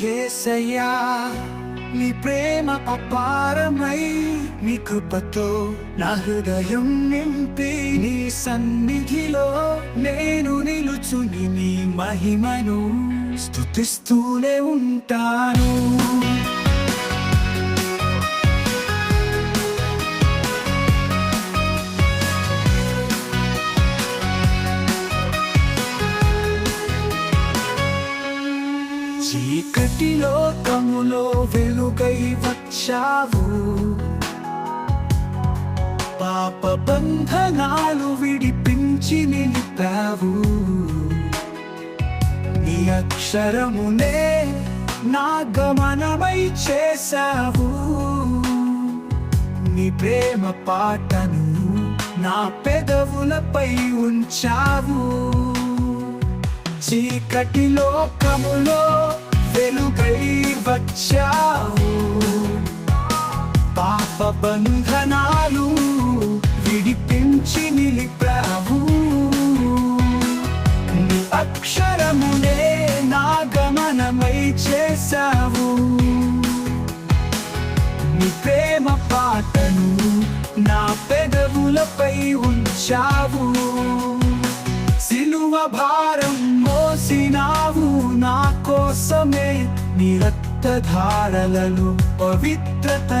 ఏసయ్యా నీ ప్రేమ అపారమై నీ కృపతో నా హృదయం నింపి నీ సన్నిధిలో నేను నిలుచుని నీ మహిమను స్థుతిస్తూనే ఉంటాను. చీకటి లోకములో వెలుగై వచ్చావు. పాప బంధనాలు విడిపించి నిలిపావు. నీ అక్షరమునే నా గమనమై చేశావు. నీ ప్రేమ పాటను నా పెదవులపై ఉంచావు. చీకటి లోకములో వెలుగై వచ్చావు. పాప బంధనాలు విడిపించి నిలిపావు. అక్షరమునే నా గమనమై చేశావు. నీ ప్రేమ పాటను నా పెదవులపై ఉంచావు. సిలువ భారం మోసినావు. నా కోసమే నీ రక్తధారలలో పవిత్రతనిచ్చావు.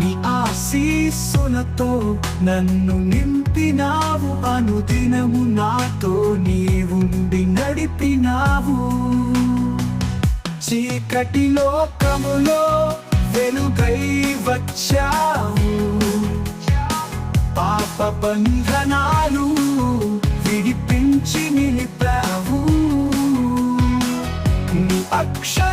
నీ ఆశీస్సులతో నన్ను నింపినావు. అనుదినము నాతో నీవుండి నడిపినావు. చీకటి లోకములో వెలుగై వచ్చావు. పాప బంధనాలు విడిపించి నిలిపి నీ